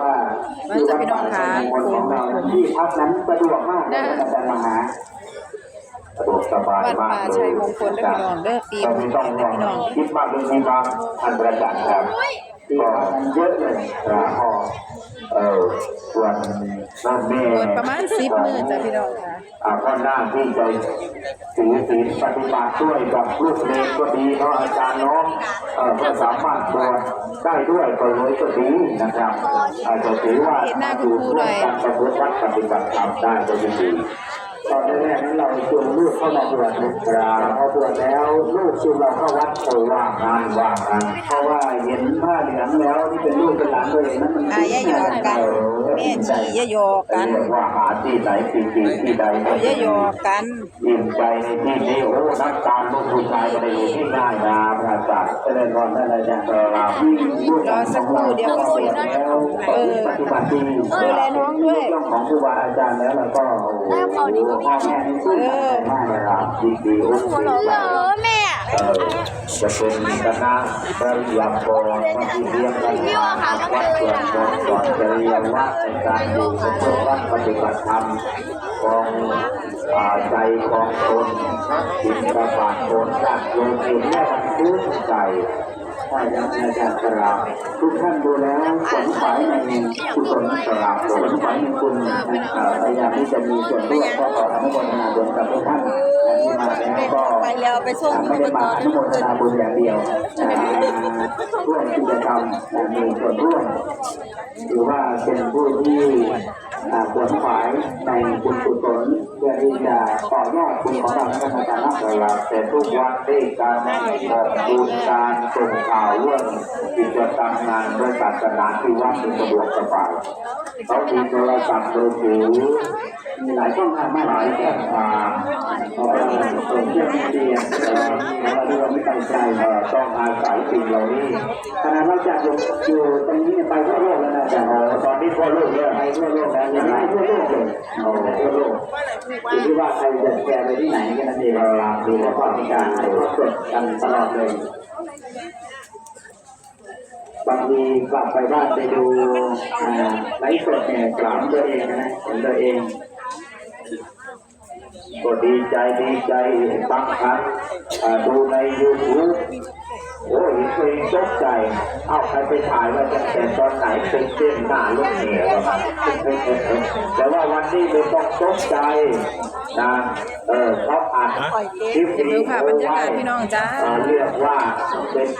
ว่าว่าจะพี่น้องคะของเราที่พักนั้นสะดวกมากในการมาหาสะดวกสบายวัดมากป่าชัยมงคลเด้อพี่น้องเด้อปีเรามไม่งต้องคลห่เด้วองพี่น้องคิดมากเรื่องนี้บ้างอันประจักษ์ครับก็เยอะเลยครับพ่อเออส่วนนั่นแม่ บวชประมาณ10มื้อจ้ะพี่น้องค่ะอ่าก็หน้าที่จะถือศีลปฏิบัติด้วยกับลูกเล็กก็ดีเนาะอาจารย์เนาะเออก็สามารถบวชได้ด้วยก็เลยก็ดีนะครับอาจจะถือว่าเห็นหน้าคุณครูหน่อยการประพฤติวัดปฏิบัติธรรมได้ก็ดี ตอนแรกนั้นเราชวนลูกเข้ามาบวชนะครับพอบวชแล้วลูกชวนเราเข้าวัดโอว่างงานว่างงานเพราะว่าเห็นผ้าเหลืองแล้วที่เป็นลูกเป็นหลานตัวเองนั้นมันอ่าอย่าหยอกกันแม่ชีอย่าหยกกัน เรียกว่าหาที่ไหนจริงๆที่ใดอย่าหยกกัน อิ่มใจในที่นี้โอ้นักการลูกผู้ชายก็ได้อยู่ที่ง่ายนะพระ อาจารย์จะได้นอนได้อะไรอย่างเออเราลูกรอสักครู่เดียวก็เสร็จแล้วปฏิบัติดีดูแลน้องด้วยเรื่องของครูบาอาจารย์แล้วเราก็โอ้โหพ่อแม่นี่สู้กันมากเลยครับดีดีโอ้โหแม่เออ จะเป็นคณะปริยาโกรที่เรียนกันวัดสวดมนต์สอนจริยวัดในการอยู่กับพวกวัดปฏิบัติธรรมของใจของคนจิตประบาดคนจากโยมเองและทุกใจ ถ้ายังอาจารย์สลาทุกท่านดูแล้วสงสัยในกุศลสลามสงสัยในคุณพยายามที่จะมีส่วนร่วมก็ขออนุโมทนาบุญกับทุกท่านที่มาแล้วก็ไปแล้วไปส่งไม่ได้มาอนุโมทนาบุญอย่างเดียวร่วมกิจกรรมมีส่วนร่วมหรือว่าเป็นผู้ที่ ขวนขวายในบุญกุศลเพื่อที่จะต่อยอดบุญของเราในการทำงานเราแต่ทุกวันที่การบอกบุญการส่งข่าวเรื่องกิจกรรมงานด้วยศาสนาที่วัดมีสะดวกสบายเขามีโทรศัพท์มือถือมีหลายช่องทางมากหลายช่องทางเอ่อโซเชียลมีเดียเอ่อเราเรื่องไม่ตั้งใจต้องอาศัยสิ่งเหล่านี้ขณะเราจะอยู่อยู่ตรงนี้ไปทั่วโลกแล้วนะ ตอนนี้ทั่วโลกเนี่ยไปทั่วโลกแล้วยังไม่ทั่วโลกเลยโอ้ทั่วโลกอยู่ที่ว่าใครจะแชร์ไปที่ไหนกันนั่นเองเราลาดูว่าก็มีการกดกันตลอดเลยบางทีกลับไปบ้านไปดูไลฟ์สดเนี่ยกล่าวตัวเองนะเห็นตัวเองก็ดีใจดีใจบางครั้งดูในยูทูบ ตัวเองตกใจ เอาใครไปถ่ายว่าจะแต่ตอนไหนเป็นเต้นหน้าลูกเหนียวแต่ว่าวันนี้ไม่ต้องตกใจนะเออเขาอัดคลิปเดี๋ยวดูนี้ค่ะบรรยากาศพี่น้องจ้าอ่าเรียกว่าเป็น